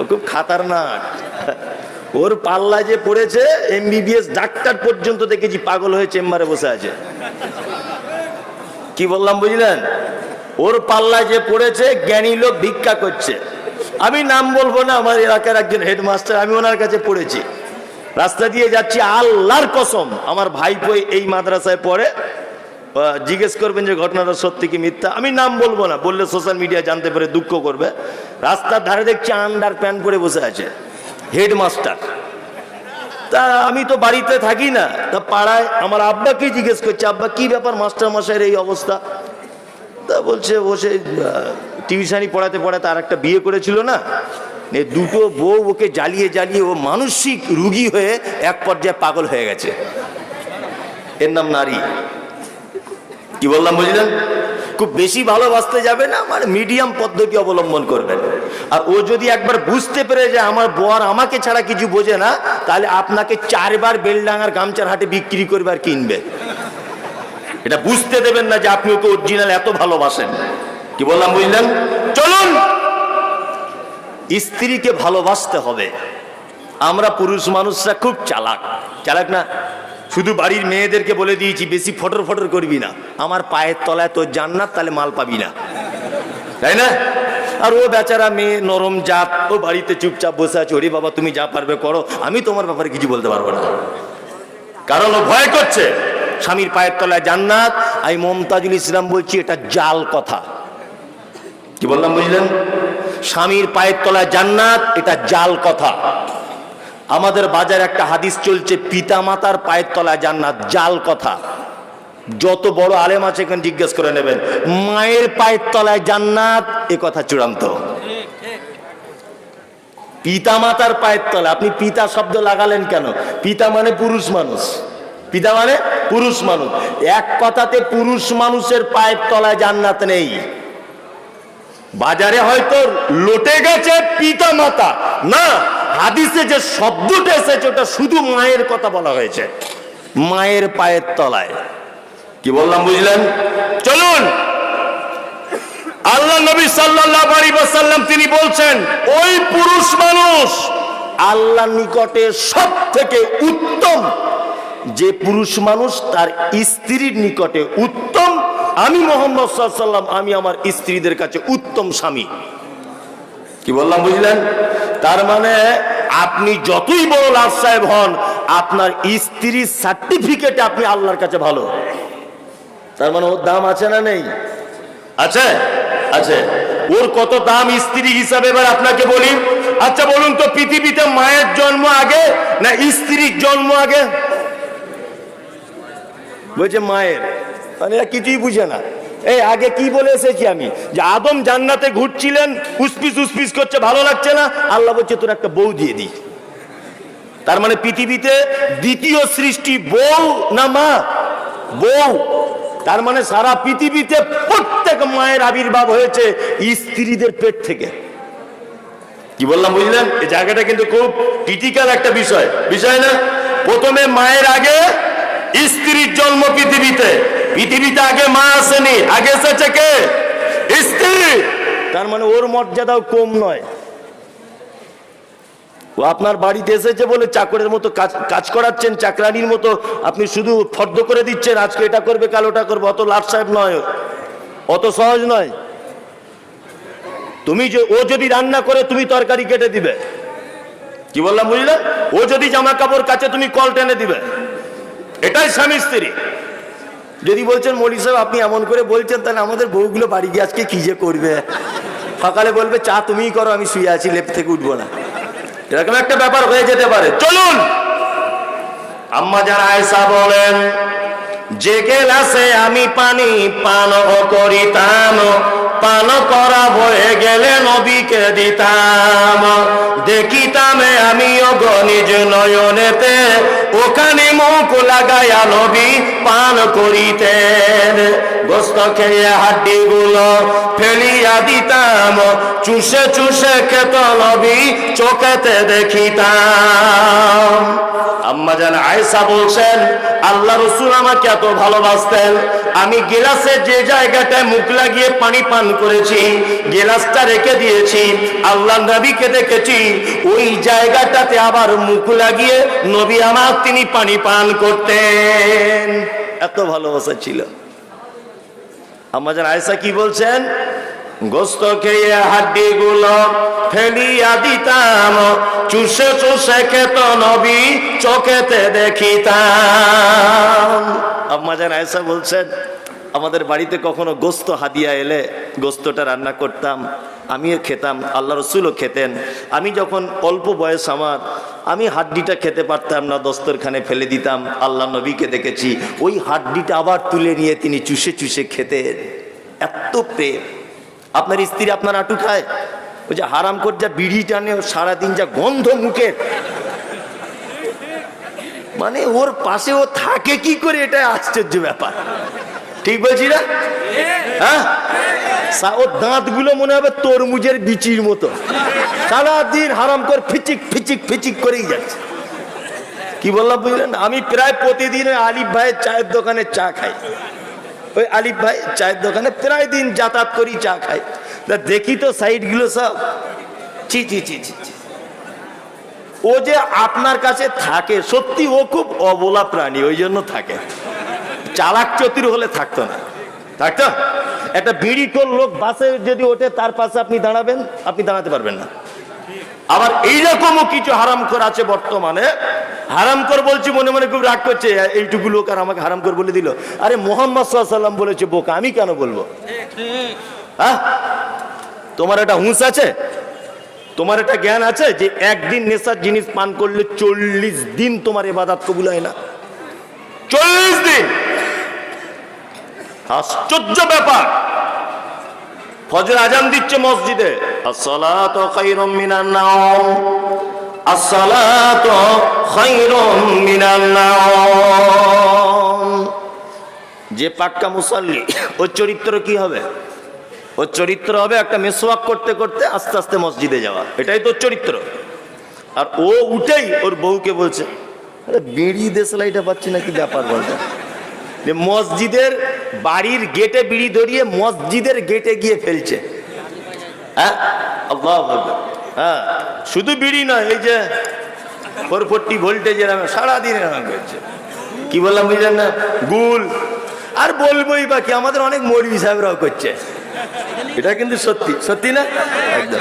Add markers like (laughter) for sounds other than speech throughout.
ও খুব খাতারনাক। ওর পাল্লা যে পড়েছে এমবিবিএস ডাক্তার পর্যন্ত দেখেছি, পাগল হয়ে চেম্বারে বসে আছে। কি বললাম, বুঝলেন? ওর পাল্লা যে পড়েছে, জ্ঞানী লোক ভিক্ষা করছে। আমি নাম বলব না, আমার এলাকার একজন হেডমাস্টার, আমি ওনার কাছে পড়েছি। রাস্তা দিয়ে যাচ্ছি, আল্লাহর কসম, আমার ভাইপো এই মাদ্রাসায় পড়ে। জিজ্ঞেস করবেন যে ঘটনাটা সত্যি কি মিথ্যা? আমি নাম বলব না, বললে সোশ্যাল মিডিয়া জানতে পারে দুঃখ করবে। রাস্তার ধারে দেখছি আন্ডার প্যান্ট পরে বসে আছে, হেডমাস্টার। তা আমি তো বাড়িতে থাকি না, তা পাড়ায় আমার আব্বাকে জিজ্ঞেস করছে, আব্বা, কি ব্যাপার মাস্টার মশাইয়ের এই অবস্থা? তা বলছে বসে টিউশানি পড়াতে পড়াতে আর একটা বিয়ে করেছিল না দুটো বউ ওকে জ্বালিয়ে জ্বালিয়ে ও মানসিক রুগী হয়ে এক পর্যায়ে পাগল হয়ে গেছে। এর নাম নারী। কি বললাম বুঝলেন খুব বেশি ভালোবাসতে যাবে না আমার মিডিয়াম পদ্ধতি অবলম্বন করবেন আর ও যদি একবার বুঝতে পেরে যে আমার বর আমাকে ছাড়া কিছু বোঝে না তাহলে আপনাকে চারবার বেলডাঙার গামচার হাটে বিক্রি করবে আর কিনবে। এটা বুঝতে দেবেন না যে আপনি ওকে অরিজিনাল এত ভালোবাসেন। কি বললাম, বুঝলেন? চলুন! স্ত্রীকে ভালোবাসতে হবে। আমরা পুরুষ মানুষরা খুব চালাক। চালাক না? শুধু বাড়ির মেয়েদেরকে বলে দিয়েছি, বেশি ফটর ফটর করবি না। আমার পায়ের তলায় তোর জান্নাত, তাহলে মাল পাবি না। তাই না? আর ও বেচারা মেয়ে নরম জাত, ও বাড়িতে চুপচাপ বসে আছে, ওরে বাবা, তুমি যা পারবে করো, আমি তোমার ব্যাপারে কিছু বলতে পারব না। কারণ ও ভয় করছে। স্বামীর পায়ের তলায় জান্নাত, আমি মমতাজুল ইসলাম বলছি, এটা জাল কথা। কি বললাম বুঝলেন? স্বামীর পায়ের তলায় জান্নাত, এটা জাল কথা। আমাদের বাজারে একটা হাদিস চলছে পিতা মাতার পায়ের তলায় জান্নাত, জাল কথা। যত বড় আলেম আছে, এখানে জিজ্ঞেস করে নেবেন, মায়ের পায়ের তলায় জান্নাত? এ কথা চূড়ান্ত। পিতা মাতার পায়ের তলায়, আপনি পিতা শব্দ লাগালেন কেন? পিতা মানে পুরুষ মানুষ। পিতা মানে পুরুষ মানুষ। এক কথাতে পুরুষ মানুষের পায়ের তলায় জান্নাত নেই। বাজারে হয়তো লোটে গেছে পিতা মাতা না হাদিসে যে শব্দটা এসেছে, ওটা শুধু মায়ের কথা বলা হয়েছে। মায়ের পায়ের তলায়। কি বললাম, বুঝলেন? চলুন। আল্লাহ নবী ওয়াসাল্লাম তিনি বলছেন, ওই পুরুষ মানুষ আল্লাহর নিকটে সব থেকে উত্তম। যে পুরুষ মানুষ তার স্ত্রীর নিকটে উত্তম। আমি মোহাম্মদ সাল্লাম আমি আমার স্ত্রীদের কাছে উত্তম স্বামী। কি বললাম, বুঝলেন? তার মানে আপনি যতই বড় লাভ সাহেব হন, আপনার স্ত্রীর সার্টিফিকেট আপনি আল্লাহর কাছে ভালো। তার মানে ওর দাম আছে না নেই? আছে? আছে। ওর কত দাম স্ত্রী হিসাবে এবার আপনাকে বলি? আচ্ছা বলুন তো, পৃথিবীতে মায়ের জন্ম আগে না স্ত্রীর জন্ম আগে? বলছে মায়ের। মানে কিছুই বুঝে না। এই, আগে কি বলে এসেছি আমি? যে আদম জান্নাতে ঘুরছিলেন, উসপিস উসপিস করছে, ভালো লাগছে না? আল্লাহ বলছে, তোর একটা বউ দিয়ে দিই। তার মানে পৃথিবীতে দ্বিতীয় সৃষ্টি বউ না মা? বউ। তার মানে সারা পৃথিবীতে প্রত্যেক মায়ের আবির্ভাব হয়েছে স্ত্রীদের পেট থেকে। কি বললাম, বুঝলেন? এই জায়গাটা কিন্তু খুব ক্রিটিক্যাল একটা বিষয়। বিষয় না? প্রথমে মায়ের আগে স্ত্রীর জন্ম পৃথিবীতে। পৃথিবীতে আগে মা আসেনি, আগে এসেছে কে? স্ত্রী। তার মানে ওর মর্যাদাও কম নয়। ও আপনার বাড়িতে এসেছে বলে চাকরের মতো কাজ কাজ করাচ্ছেন, চাকরানির মতো আপনি শুধু ফর্দ করে দিচ্ছেন, আজকে এটা করবে, কাল ওটা করবে, অত লাট সাহেব নয়। অত সহজ নয়। তুমি যে, ও যদি রান্না করে, তুমি তরকারি কেটে দিবে। কি বললাম, বুঝলে? ও যদি জামা কাপড় কাছে তুমি কল টেনে দিবে। এটাই স্বামী স্ত্রী। যদি বলছেন, মলি সাহেব, আপনি এমন করে বলছেন, তাহলে আমাদের বউগুলো বাড়ি গিয়ে আজকে কি যে করবে? সকালে বলবে, চা তুমিই করো, আমি শুয়ে আছি, লেপ থেকে উঠবো না। এরকম একটা ব্যাপার হয়ে যেতে পারে। চলুন! আম্মা যারা আয়সা বলেন, যে গেলাসে আমি পানি পান করিতাম। পান করা বয়ে গেলে নবীকে দিতাম। দেখিতাম আমিও গণিজ নয়নেতে। ওখানে লাগায়া নবী পান করিতেন। গোস্ত খেয়ে হাড্ডি গুলো ফেলিয়া দিতাম। চুষে চুষে খেত নবী, চোখেতে দেখিতাম। আম্মা জান আয়েশা বলছেন, আল্লাহ রসুল আমাকে এত ভালোবাসতেন। আমি গিলাসে যে জায়গাটায় মুখ লাগিয়ে পানি পান করেছি, গিলাসটা রেখে দিয়েছি, আল্লাহ নবীকে দেখেছি। ওই জায়গাটাতে আবার মুখ লাগিয়ে নবী আমার তিনি পানি পান করতেন। এত ভালোবাসা ছিল। আমাদের আয়সা কি বলছেন? গোস্ত খেয়ে হাড্ডি গুলো ফেলিয়া দিতাম, চুষে চুষে খেত নবী, চোখেতে দেখিতাম। আমাদের আয়সা বলছেন আমাদের বাড়িতে কখনো গোস্ত হাদিয়া এলে গোস্তটা রান্না করতাম, আমিও খেতাম, আল্লাহ রসুলও খেতেন। আমি যখন অল্প বয়স আমার, আমি হাড্ডিটা খেতে পারতাম না, দস্তরখানে ফেলে দিতাম, আল্লাহ নবীকে দেখেছি। ওই হাড্ডিটা আবার তুলে নিয়ে তিনি চুষে চুষে খেতেন। এত প্রেম। আপনার স্ত্রী আপনার আটু খায়? ওই যে হারাম করে যা বিড়ি টানে, সারাদিন যা গন্ধ মুখে। মানে ওর পাশে ও থাকে কি করে? এটা আশ্চর্য ব্যাপার। ঠিক বলছি না? হ্যাঁ? ওর দাঁতগুলো মনে হবে তরমুজের বিচির মতো। সারাদিন হারাম করে ফিচিক ফিচিক ফিচিক করেই যাচ্ছে। কি বললাম বুঝলেন? আমি প্রায় প্রতিদিন আলিফ ভাইয়ের চায়ের দোকানে চা খাই। ওই আলিফ ভাই চায়ের দোকানে প্রায় দিন যাতায়াত করি, চা খাই। তা দেখি তো সাইডগুলো সব। চি চি চি চি। ও যে আপনার কাছে থাকে, সত্যি ও খুব অবলা প্রাণী, ওই জন্য থাকে। চালাক চতুর হলে থাকতো না। থাকতো? একটা বিড়ি কোল লোক বাসে যদি ওঠে, তার পাশে আপনি দাঁড়াবেন, আপনি দাঁড়াতে পারবেন না। আবার এইরকমও কিছু হারাম কর আছে বর্তমানে। হারাম কর বলছি, মনে মনে খুব রাগ করছে, এইটুকু লোক আর আমাকে হারাম কর বলে দিল। আরে মোহাম্মদ সাল্লাম বলেছে, বোকা, আমি কেন বলব? হ্যাঁ? তোমার একটা হুঁশ আছে? তোমার একটা জ্ঞান আছে যে একদিন নেশার জিনিস পান করলে চল্লিশ দিন তোমার এবাদাত কবুল হয় না? চল্লিশ দিন! আশ্চর্য ব্যাপার। ফজর আজান দিচ্ছে মসজিদে। যে পাক্কা মুসাল্লি, ওর চরিত্র কি হবে? ওর চরিত্র হবে একটা মেসোয়াক করতে করতে আস্তে আস্তে মসজিদে যাওয়া। এটাই তোর চরিত্র। আর ও উঠেই ওর বউকে বলছে বিড়ি দেশলাইটা পাচ্ছি না কি ব্যাপার বলতে? মসজিদের বাড়ির গেটে বিড়ি ধরিয়ে মসজিদের গেটে গিয়ে ফেলছে। হ্যাঁ? হ্যাঁ শুধু বিড়ি নয়, এই যে ফোর ফোরটি ভোল্টেজের আমি সারাদিন এরকম করছে কি বললাম বুঝলেন না? গুল। আর বলবোই বাকি আমাদের অনেক মৌলবি সাহেবরাও করছে। এটা কিন্তু সত্যি সত্যি না? একদম।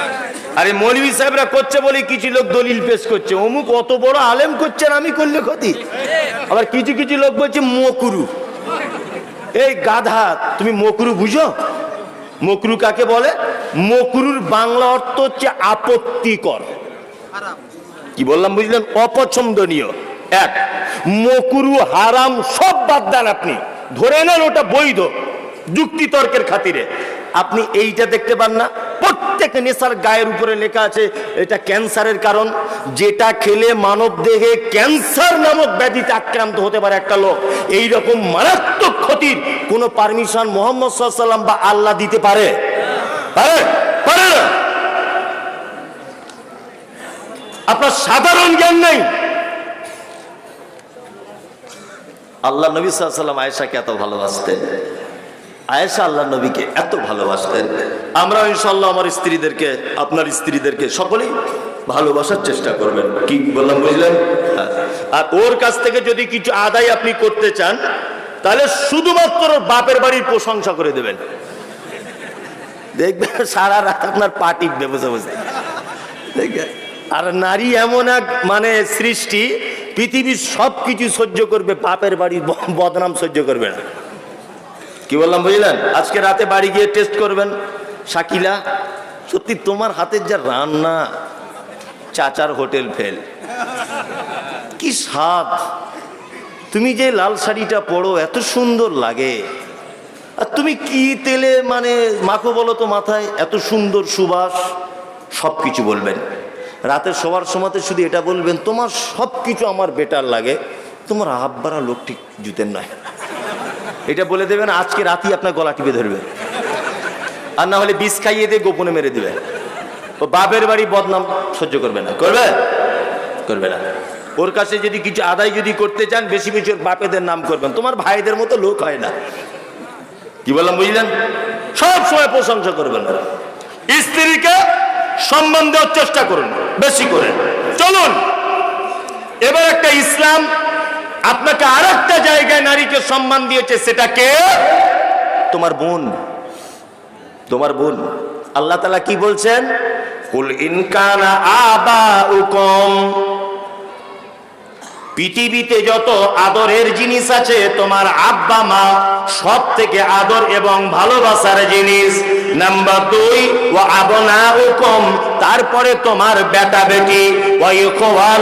আরে মৌলবি সাহেবরা করছে বলে কিছু লোক দলিল পেশ করছে। অমুক অত বড় আলেম করছে আর আমি করলে ক্ষতি। আবার কিছু কিছু লোক বলছে, মকুরু। এই গাধা, তুমি মকরু বুঝো? মকরু কাকে বলে? মকরুর বাংলা অর্থ হচ্ছে আপত্তিকর। কি বললাম বুঝলেন? অপছন্দনীয়। এক, মকরু হারাম সব বাদ দেন আপনি। ধরে নেন ওটা বৈধ যুক্তি তর্কের খাতিরে। আপনি এইটা দেখতে পান না। প্রত্যেক নেশার গায়ের উপরে লেখা আছে, এটা ক্যান্সারের কারণ। যেটা খেলে মানব দেহে ক্যান্সার নামক ব্যাধিতে আক্রান্ত হতে পারে একটা লোক। এই রকম মারাত্মক ক্ষতির কোনো পারমিশন মোহাম্মদ সাল্লাম বা আল্লাহ দিতে পারে? আপনার সাধারণ জ্ঞান নেই। আল্লাহ নবী সাল্লাম আয়েশাকে এত ভালোবাসতেন। আয়েশা আল্লাহ নবীকে এত ভালোবাসতেন। আমরা ইনশাল্লাহ আমার স্ত্রীদেরকে, আপনার স্ত্রীদেরকে সকলেই ভালোবাসার চেষ্টা করবেন। কি বললাম, বুঝলেন? হ্যাঁ। আর ওর কাছ থেকে যদি কিছু আদায় আপনি করতে চান, তাহলে শুধুমাত্র বাপের বাড়ির প্রশংসা করে দেবেন। দেখবেন সারা রাত আপনার পা টিপবে বসে বসে। আর নারী এমন এক মানে সৃষ্টি, পৃথিবীর সব কিছু সহ্য করবে, বাপের বাড়ির বদনাম সহ্য করবে না। কি বললাম, বুঝলেন? আজকে রাতে বাড়ি গিয়ে টেস্ট করবেন, শাকিলা, সত্যি তোমার হাতের যা রান্না, চাচার হোটেল ফেল। কি স্বাদ। তুমি যে লাল শাড়িটা পরো, এত সুন্দর লাগে। আর তুমি কি তেলে মানে মাখো বলো তো মাথায়, এত সুন্দর সুবাস সব কিছু বলবেন। রাতে শোবার সময়তে শুধু এটা বলবেন, তোমার সব কিছু আমার বেটার লাগে। তোমার আব্বারা লোক ঠিক জুতের নয়। এটা বলে দেবেন আজকে রাতেই আপনার গলা টিপে ধরবে। আর না হলে বিষ খাইয়ে দিয়ে গোপনে মেরে দিবে। ও বাপের বাড়ি বদনাম সহ্য করবে না। করবে? করবে না। ওর কাছে যদি কিছু আদায় যদি করতে চান, বেশি বেশি বাপেদের নাম করবেন। তোমার ভাইদের মতো লোক হয় না। কি বললাম, বুঝলেন? সব সময় প্রশংসা করবেন স্ত্রীকে সম্মান দেওয়ার চেষ্টা করুন, বেশি করে। চলুন, এবার একটা ইসলাম আপনাকে আর একটা জায়গায় নারীকে সম্মান দিয়েছে, সেটা কে? তোমার বোন। তোমার বোন। আল্লাহ তালা কি বলছেন? কুল ইনকানা আবা উকম পৃথিবীতে যত আদরের জিনিস আছে, তোমার আব্বা, মা সব থেকে আদর এবং ভালোবাসার জিনিস। নাম্বার দুই ও আবনা হুকুম তারপরে তোমার বেটা বেটি।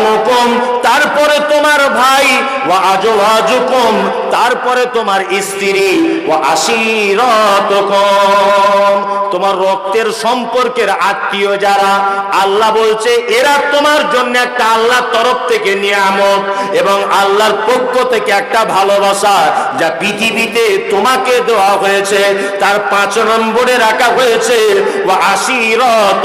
হুকুম তারপরে তোমার ভাই। ও আজওয়াজ হুকুম তারপরে তোমার স্ত্রী। ও আশিরত তোমার রক্তের সম্পর্কের আত্মীয় যারা। আল্লাহ বলছে, এরা তোমার জন্য একটা আল্লাহর তরফ থেকে নিয়ামত। এবং আল্লাহর পক্ষ থেকে একটা ভালোবাসা যা পৃথিবীতে তোমাকে দেওয়া হয়েছে, তার পাঁচ নম্বরে রাখা হয়েছে ও আশিরত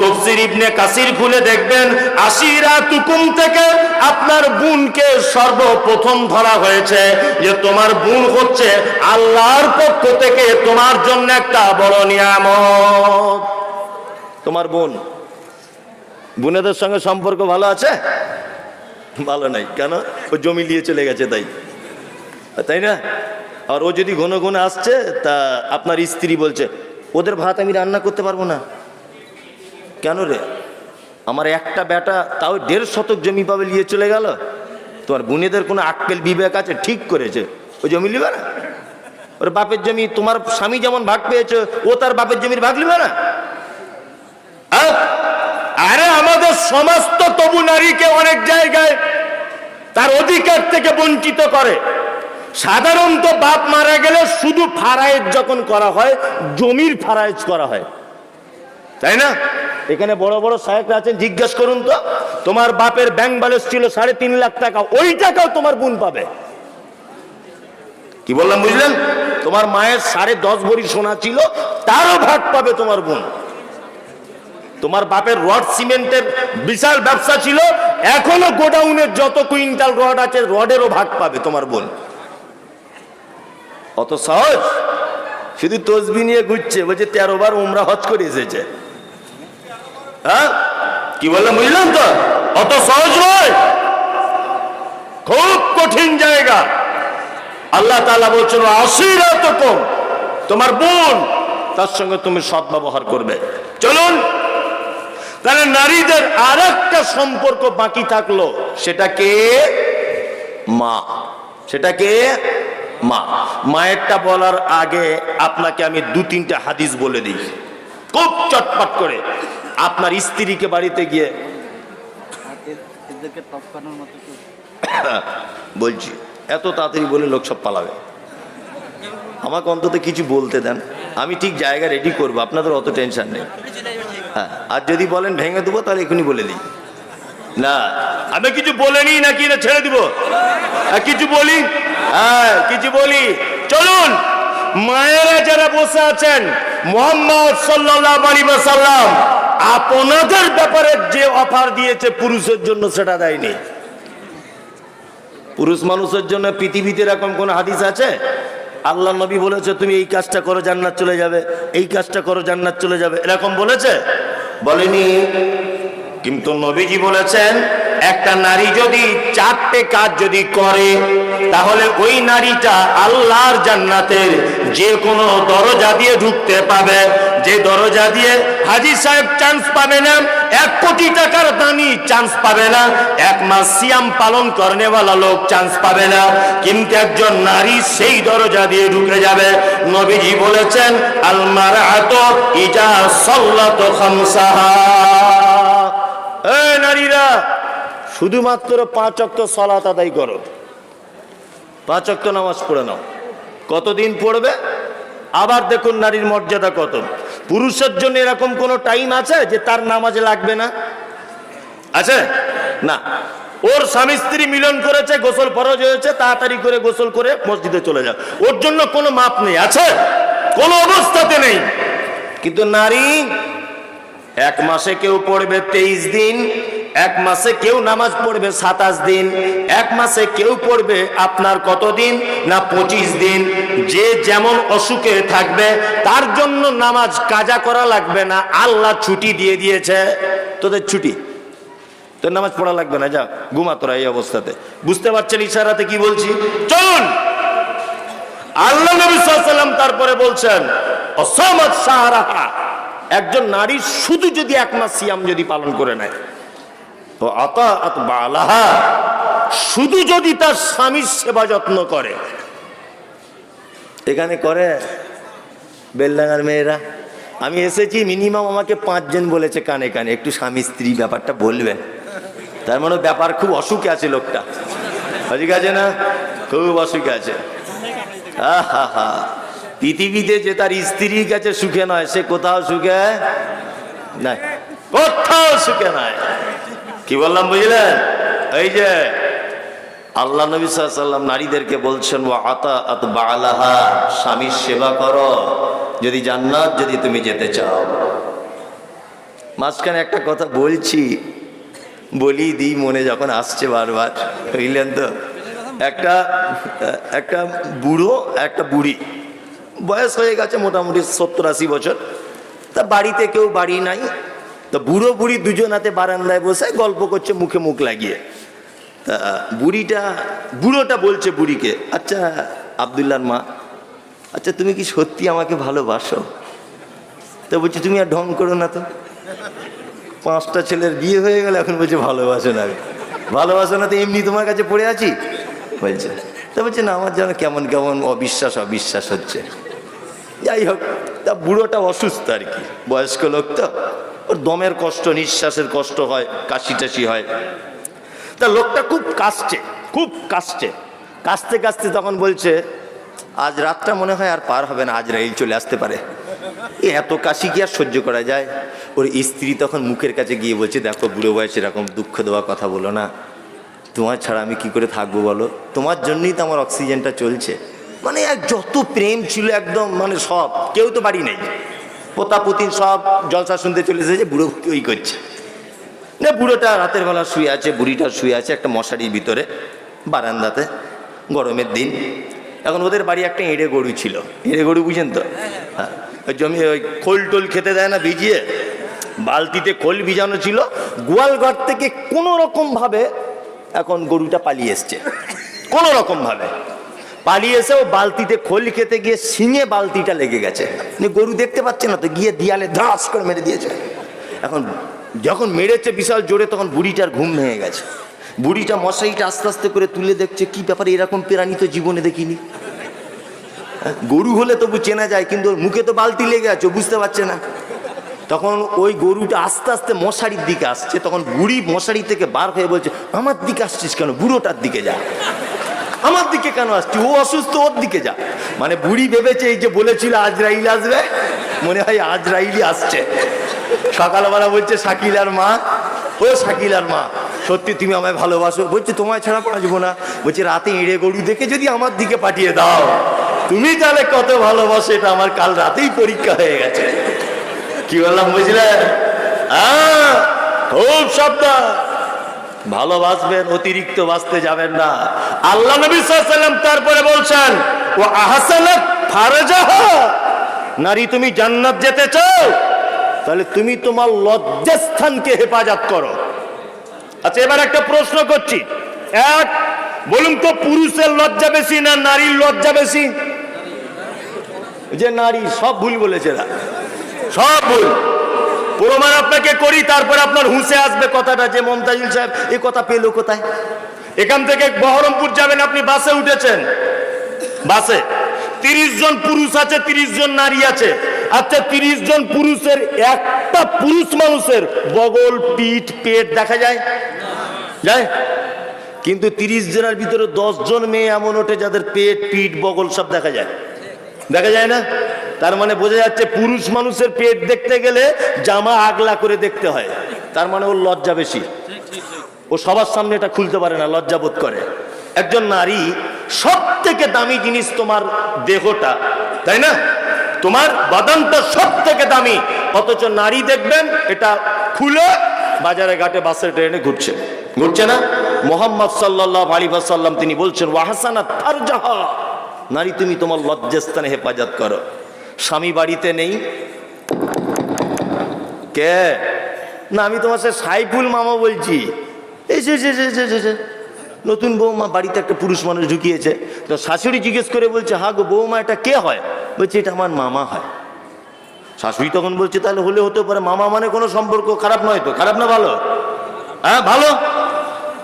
তফসির ইবনে কাসির খুলে দেখবেন আশিরা তুকুম থেকে আপনার বোনকে সর্বপ্রথম ধরা হয়েছে যে তোমার বোন হচ্ছে আল্লাহর পক্ষ থেকে তোমার জন্য একটা বড় নিয়ামত। তোমার বোন, বোনেদের সঙ্গে সম্পর্ক ভালো আছে? ভালো নাই। কেন? ও জমি নিয়ে চলে গেছে তাই। তাই না? আর ও যদি ঘন ঘন আসছে, তা আপনার স্ত্রী বলছে, ওদের ভাত আমি রান্না করতে পারব না। কেন রে? আমার একটা বেটা তাও দেড় শতক জমি পাবে নিয়ে চলে গেল। তোমার বোনেদের কোনো আক্কেল বিবেক আছে? ঠিক করেছে। ও জমি নিবে না? ওর বাপের জমি, তোমার স্বামী যেমন ভাগ পেয়েছে, ও তার বাপের জমির ভাগ নিবে না? আরে আমাদের সমাজ তো তবু নারীকে অনেক জায়গায় তার অধিকার থেকে বঞ্চিত করে। সাধারণত বাপ মারা গেলে শুধু ফারায়েজ যখন করা হয়, জমির ফারায়েজ করা হয়। তাই না? এখানে বড় বড় সাহেবরা আছেন, জিজ্ঞেস করুন তো, তোমার বাপের ব্যাংক ব্যালেন্স ছিল সাড়ে তিন লাখ টাকা, ওই টাকাও তোমার বোন পাবে। কি বললাম, বুঝলেন? তোমার মায়ের সাড়ে দশ ভরি সোনা ছিল, তারও ভাগ পাবে তোমার বোন। তোমার বাপের রড সিমেন্টের বিশাল ব্যবসা ছিল, এখনও গোডাউনের যত কুইন্টাল রড আছে, রডেরও ভাগ পাবে তোমার বোন। অত সহজ? শুধু তসবি নিয়ে ঘুরছে, বলছে তেরো বার উমরা হজ করে এসেছে। হ্যাঁ? কি বললাম, বুঝলাম তো? অত সহজ নয়। খুব কঠিন জায়গা। আল্লাহ তাআলা বলছেন আশিরাত কম তোমার বোন, তার সঙ্গে তুমি সদ্ব্যবহার করবে। চলুন তাহলে নারীদের আর একটা সম্পর্ক বাকি থাকল সেটা কে মা সেটা কে মা। মায়েরটা বলার আগে আপনাকে আমি দু তিনটা হাদিস বলে দিই। খুব চটপট করে। আপনার স্ত্রীকে বাড়িতে গিয়ে (coughs) বলছি, এত তাড়াতাড়ি বলে লোক সব পালাবে। আমাকে অন্তত কিছু বলতে দেন। আমি ঠিক জায়গা রেডি করব, আপনাদের অত টেনশন নেই। হ্যাঁ আর যদি বলেন ভেঙে দেবো তাহলে এখনই বলে দিই। না। আমি কিছু বলেনি নাকি না ছেড়ে দিব? কিছু বলি? হ্যাঁ কিছু বলি। চলুন মায়েরা যারা বসে আছেন মোহাম্মদ সাল্লাল্লাহু আলাইহি ওয়াসাল্লাম আপনাদের ব্যাপারে যে অফার দিয়েছে পুরুষের জন্য সেটা দেয়নি। পুরুষ মানুষের জন্য পৃথিবীতে এরকম কোন হাদিস আছে? আল্লাহ নবী বলেছে, তুমি এই কাজটা করো, জান্নাত চলে যাবে। এই কাজটা করো, জান্নাত চলে যাবে। এরকম বলেছে? বলেনি। কিন্তু নবীজি বলেছেন একটা নারী যদি চারটে কাজ যদি করে, তাহলে ওই নারীটা আল্লাহর জান্নাতের যে কোনো দরজা দিয়ে ঢুকতে পাবে যে দরজা দিয়ে হাজি সাহেব চান্স পাবে না, এক কোটি টাকার দামি চান্স পাবে না, এক মাস সিয়াম পালন করনেওয়ালা লোক চান্স পাবে না। কিন্তু একজন নারী সেই দরজা দিয়ে ঢুকে যাবে। নবীজি বলেছেন আলমার আত ইজা সল্লাত খামসাহা। এ নারীরা শুধুমাত্র পাঁচ অক্ত সলাত আদায় করো। পাঁচ অক্ত নামাজ পড়ে নাও। কতদিন পড়বে? আবার দেখুন নারীর মর্যাদা কত। পুরুষের জন্য এরকম কোনো টাইম আছে যে তার নামাজ লাগবে না? আছে? না। ওর স্বামী স্ত্রী মিলন করেছে, গোসল ফরজ হয়েছে, তাড়াতাড়ি করে গোসল করে মসজিদে চলে যাও। ওর জন্য কোনো মাপ নেই, আছে? কোনো অবস্থাতে নেই। কিন্তু নারী, এক মাসে কেউ পড়বে তেইশ দিন এক মাসে কেউ নামাজ পড়বে সাতাশ দিন, এক মাসে কেউ পড়বে আপনার কত দিন না পঁচিশ দিন। যে যেমন অসুখে থাকবে, তার জন্য নামাজ কাজা করা লাগবে না, আল্লাহ ছুটি দিয়ে দিয়েছে। তোদের ছুটি? তোর নামাজ পড়া লাগবে না, যা, ঘুমা তোরা এই অবস্থাতে। বুঝতে পারছেন ইশারাতে কি বলছি? চলুন। আল্লাহ নবী সাল্লাম তারপরে বলছেন অসমাদ সাহারাহা। একজন নারী শুধু যদি এক মাস সিয়াম যদি পালন করে নেয় আতা বালাহা, শুধু যদি তার স্বামীর সেবা যত্ন করে। এখানে করে বেলডাঙ্গার মেয়েরা, আমি এসেছি মিনিমাম আমাকে পাঁচজন বলেছে কানে কানে, একটু স্বামী স্ত্রী ব্যাপারটা বলবেন। তার মানে ব্যাপার খুব অসুখে আছে লোকটা। ঠিক আছে না? খুব অসুখে আছে। আহা। পৃথিবীতে যে তার স্ত্রীর কাছে সুখে নয়, সে কোথাও সুখে নাই। কোথাও সুখে নাই। কি বললাম, বুঝলেন? এই যে আল্লাহ নবী সাল্লাম নারীদেরকে বলছেন ও আতা আত বালাহা স্বামীর সেবা করো। যদি জান্নাত, যদি তুমি যেতে চাও। মাঝখানে একটা কথা বলছি, বলি দিই, মনে যখন আসছে বারবার, বুঝলেন তো? একটা একটা বুড়ো, একটা বুড়ি, বয়স হয়ে গেছে মোটামুটি সত্তর আশি বছর। তা বাড়িতে কেউ বাড়ি নাই তো বুড়ো বুড়ি দুজন হাতে বারান্দায় বসে গল্প করছে, মুখে মুখ লাগিয়ে। তা বুড়িটা, বুড়োটা বলছে বুড়িকে আচ্ছা আবদুল্লার মা আচ্ছা তুমি কি সত্যি আমাকে ভালোবাসো? তো বলছি, তুমি আর ঢং করো না তো। পাঁচটা ছেলের বিয়ে হয়ে গেল, এখন বলছে, ভালোবাসো না ভালোবাসো না তো এমনি তোমার কাছে পড়ে আছি? বলছে। তো বলছে, না, আমার যেন কেমন কেমন অবিশ্বাস অবিশ্বাস হচ্ছে। যাই হোক, তা বুড়োটা অসুস্থ আর কি, বয়স্ক লোক তো। ওর দমের কষ্ট, নিঃশ্বাসের কষ্ট হয় কাশি টাশি হয়। তা লোকটা খুব কাশছে খুব কাশছে। কাশতে কাশতে তখন বলছে, আজ রাতটা মনে হয় আর পার হবে না, আজ রেল চলে আসতে পারে। এ এত কাশি কি আর সহ্য করা যায়? ওর স্ত্রী তখন মুখের কাছে গিয়ে বলছে, দেখো বুড়ো বয়সে এরকম দুঃখ দেওয়া কথা বলো না। তোমার ছাড়া আমি কি করে থাকব বলো? তোমার জন্যই তো আমার অক্সিজেনটা চলছে। মানে এক যত প্রেম ছিল একদম মানে সব, কেউ তো বাড়ি নেই। পোতা সব জলসা শুনতে চলে এসেছে, বুড়ো ওই করছে। না বুড়োটা রাতের বেলা শুয়ে আছে, বুড়িটা শুয়ে আছে একটা মশারির ভিতরে, বারান্দাতে, গরমের দিন। এখন ওদের বাড়ি একটা এঁড়ে গরু ছিল। এঁড়ে গরু বুঝেন তো? হ্যাঁ ওই জমি, ওই খোল টোল খেতে দেয় না, ভিজিয়ে। বালতিতে খোল ভিজানো ছিল। গোয়াল ঘর থেকে কোনো রকম ভাবে এখন গরুটা পালিয়ে এসছে। কোনো রকম ভাবে পালিয়ে এসে ও বালতিতে খোল খেতে গিয়ে সিঙে বালতিটা লেগে গেছে। গরু দেখতে পাচ্ছে না তো গিয়ে দিয়ালে ধাস করে মেরে দিয়েছে। এখন যখন মেরেছে বিশাল জোরে তখন বুড়িটার ঘুম ভেঙে গেছে। বুড়িটা মশারিটা আস্তে আস্তে করে তুলে দেখছে কি ব্যাপারে এরকম প্রাণী তো জীবনে দেখিনি? হ্যাঁ, গরু হলে তবু চেনা যায় কিন্তু ওর মুখে তো বালতি লেগে আছে বুঝতে পারছে না। তখন ওই গরুটা আস্তে আস্তে মশারির দিকে আসছে তখন বুড়ি মশারি থেকে বার হয়ে বলছে আমার দিকে আসছিস কেন? বুড়োটার দিকে যা। আমার দিকে কেন আসছি? ও অসুস্থ, ওর দিকে যা। মানে বুড়ি ভেবেছে, এই যে বলেছিল আজরাইল আসবে, মনে হয় আজরাইলই আসছে। সকালবেলা বলছে, শাকিলার মা। ও শাকিলার মা, সত্যি তুমি আমায় ভালোবাসো। বলছে, তোমায় ছাড়া বাঁচবো না। বলছে, রাতে এড়ে গরু দেখে যদি আমার দিকে পাঠিয়ে দাও, তুমি তাহলে কত ভালোবাসো, এটা আমার কাল রাতেই পরীক্ষা হয়ে গেছে। কি বললাম, বুঝলে? হ্যাঁ খুব সাবধান। ভালোবাসবেন, অতিরিক্ত বাঁচতে যাবেন না। আল্লাহ নবী সাল্লাম তারপরে বলছেন ও আহসানাত নারী, তুমি জান্নাত যেতে চাও, তাহলে তুমি তোমার লজ্জাস্থানকে হেফাজত করো। আচ্ছা এবার একটা প্রশ্ন করছি। এক, বলুন তো পুরুষের লজ্জা বেশি না নারীর লজ্জা বেশি? যে নারী, সব ভুল বলেছে সব ভুল। প্রমাণ আপনাকে করি, তারপর আপনার হুঁসে আসবে কথাটা, যে মমতাজুল সাহেব এই কথা পেল কোথায়? এখান থেকে বহরমপুর যাবেন, আপনি বাসে উঠেছেন। বাসে। তিরিশ জন পুরুষ আছে, তিরিশ জন নারী আছে। আচ্ছা তিরিশ জন পুরুষের, একটা পুরুষ মানুষের বগল, পিঠ, পেট দেখা যায়? যায়? কিন্তু তিরিশ জনের ভিতরে দশ জন মেয়ে এমন ওঠে, যাদের পেট, পিঠ, বগল সব দেখা যায়। দেখা যায় না? তার মানে বোঝা যাচ্ছে পুরুষ মানুষের পেট দেখতে গেলে জামা আগলা করে দেখতে হয়। তার মানে ওর লজ্জা বেশি। ও সবার সামনে এটা খুলতে পারে না, লজ্জা বোধ করে। একজন নারী সব থেকে দামি জিনিস তোমার দেহটা, তাই না? তোমার বাদানটা সব থেকে দামি। অথচ নারী দেখবেন, এটা খুলে বাজারে ঘাটে বাসে ট্রেনে ঘুরছে। ঘুরছে না? মোহাম্মদ সাল্লাহ আলী সাল্লাম তিনি বলছেন ওয়াহাসানা যাহা নারী, তুমি তোমার লজ্জাস্থানে হেফাজত করো। স্বামী বাড়িতে নেই। কে? না, আমি তোমার সে সাইফুল মামা বলছি। এই যে। নতুন বৌমা বাড়িতে একটা পুরুষ মানুষ ঢুকিয়েছে। তো শাশুড়ি জিজ্ঞেস করে বলছে, হা গো বৌমা, এটা কে হয়? বলছে, এটা আমার মামা হয়। শাশুড়ি তখন বলছে, তাহলে হলে হতে পারে, মামা মানে কোনো সম্পর্ক খারাপ নয় তো, খারাপ না ভালো? হ্যাঁ ভালো।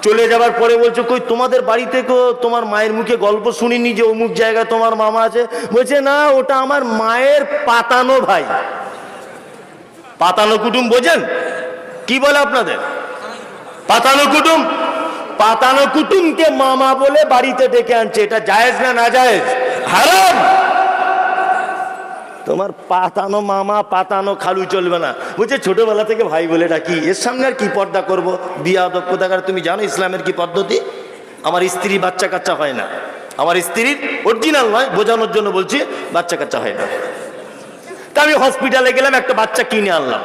চলে যাবার পরে বলছে, কই, তোমাদের বাড়িতে কো, তোমার মায়ের মুখে গল্প শুনিনি যে অমুক জায়গায় তোমার মামা আছে? বলছে, না, ওটা আমার মায়ের পাতানো ভাই। পাতানো কুটুম বোঝেন? কি বলে আপনাদের? পাতানো কুটুম? পাতানো কুটুমকে মামা বলে বাড়িতে ডেকে আনছে। এটা জায়েজ না না জায়েজ? হারাম! তোমার পাতানো মামা পাতানো খালু চলবে না। বলছে ছোটবেলা থেকে ভাই বলে ডাকি, এর সামনে আর কি পর্দা করব? বিয়া দক্ষতাকার তুমি জানো ইসলামের কি পদ্ধতি? আমার স্ত্রী বাচ্চা কাচ্চা হয় না। আমার স্ত্রীর অরিজিনাল নয়, বোঝানোর জন্য বলছি, বাচ্চা কাচ্চা হয় না। তা আমি হসপিটালে গেলাম, একটা বাচ্চা কিনে আনলাম।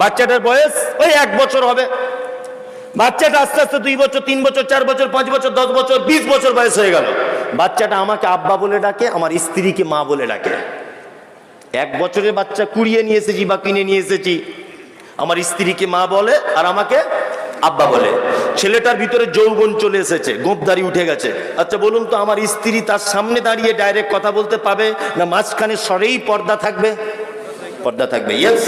বাচ্চাটার বয়স ওই এক বছর হবে। বাচ্চাটা আস্তে আস্তে দুই বছর, তিন বছর, চার বছর, পাঁচ বছর, দশ বছর, বিশ বছর বয়স হয়ে গেল। বাচ্চাটা আমাকে আব্বা বলে ডাকে, আমার স্ত্রীকে মা বলে ডাকে। এক বছরের বাচ্চা কুড়িয়ে নিয়ে এসেছি বা কিনে নিয়ে এসেছি। আমার স্ত্রীকে মা বলে আর আমাকে আব্বা বলে। ছেলেটার ভিতরে যৌবন চলে এসেছে, গোপদারি উঠে গেছে। আচ্ছা বলুন তো, আমার স্ত্রী তার সামনে দাঁড়িয়ে ডাইরেক্ট কথা বলতে পাবে না মাঝখানে সরেই পর্দা থাকবে? পর্দা থাকবে ইয়েস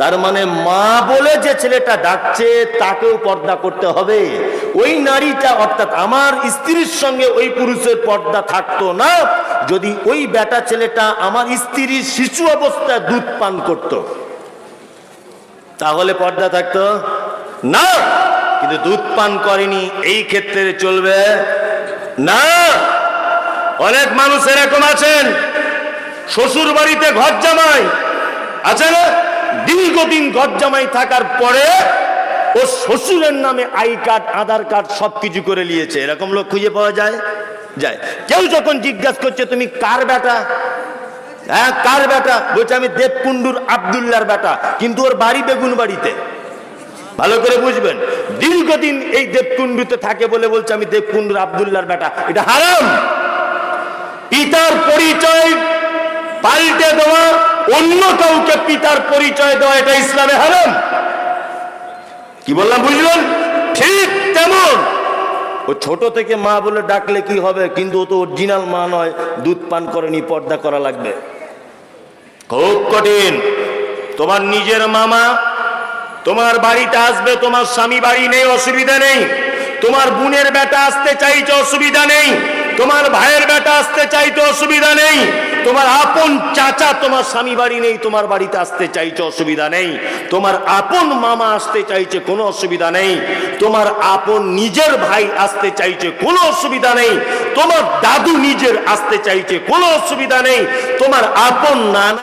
তার মানে মা বলে যে ছেলেটা ডাকছে, তাকেও পর্দা করতে হবে। ওই নারীটা অর্থাৎ আমার স্ত্রীর সঙ্গে ওই পুরুষের পর্দা থাকতো না, যদি ওই বেটা ছেলেটা আমার স্ত্রীর শিশু অবস্থায় দুধ পান করত। তাহলে পর্দা থাকতো? না, কিন্তু দুধ পান করেনি, এই ক্ষেত্রে চলবে না। অনেক মানুষ এরকম আছেন শ্বশুর বাড়িতে ঘর জামাই, আছে না? দীর্ঘদিন ঘর জামাই থাকার পরে ও শ্বশুরের নামে আই কার্ড, আধার কার্ড সবকিছু করে নিয়েছে। এরকম লোক খুঁজে পাওয়া যায়? যায়। কেউ যখন জিজ্ঞাসা করছে, তুমি কার বেটা? হ্যাঁ কার বেটা? বলছে, আমি দেবকুন্ডুর আবদুল্লার বেটা, কিন্তু ওর বাড়ি বেগুন বাড়িতে। ভালো করে বুঝবেন। দীর্ঘদিন এই দেবকুণ্ডুতে থাকে বলে বলছে, আমি দেবকুণ্ডুর আবদুল্লার বেটা। এটা হারাম। পিতার পরিচয় পাল্টে দেওয়া অন্য কাউকে পিতার পরিচয় দেওয়া এটা ইসলামে হারাম। কি বললাম, বুঝলেন? ঠিক তেমন। ও ছোট থেকে মা বলে ডাকলে কি হবে? কিন্তু ও তো অরিজিনাল মা নয়, দুধ পান করেনি, পর্দা করা লাগবে। খুব কঠিন। তোমার নিজের মামা, তোমার বাড়িতে আসবে, তোমার স্বামী বাড়ি নেই, অসুবিধা নেই। তোমার বোনের বেটা আসতে চাইছে, অসুবিধা নেই। তোমার ভাইয়ের বেটা আসতে চাইতে অসুবিধা নেই। তোমার আপন চাচা তোমার স্বামী বাড়ি নেই, তোমার বাড়িতে আসতে চাইছে অসুবিধা নেই। তোমার আপন মামা আসতে চাইছে, কোনো অসুবিধা নেই। তোমার আপন নিজের ভাই আসতে চাইছে, কোনো অসুবিধা নেই। তোমার দাদু নিজের আসতে চাইছে, কোনো অসুবিধা নেই। তোমার আপন নানা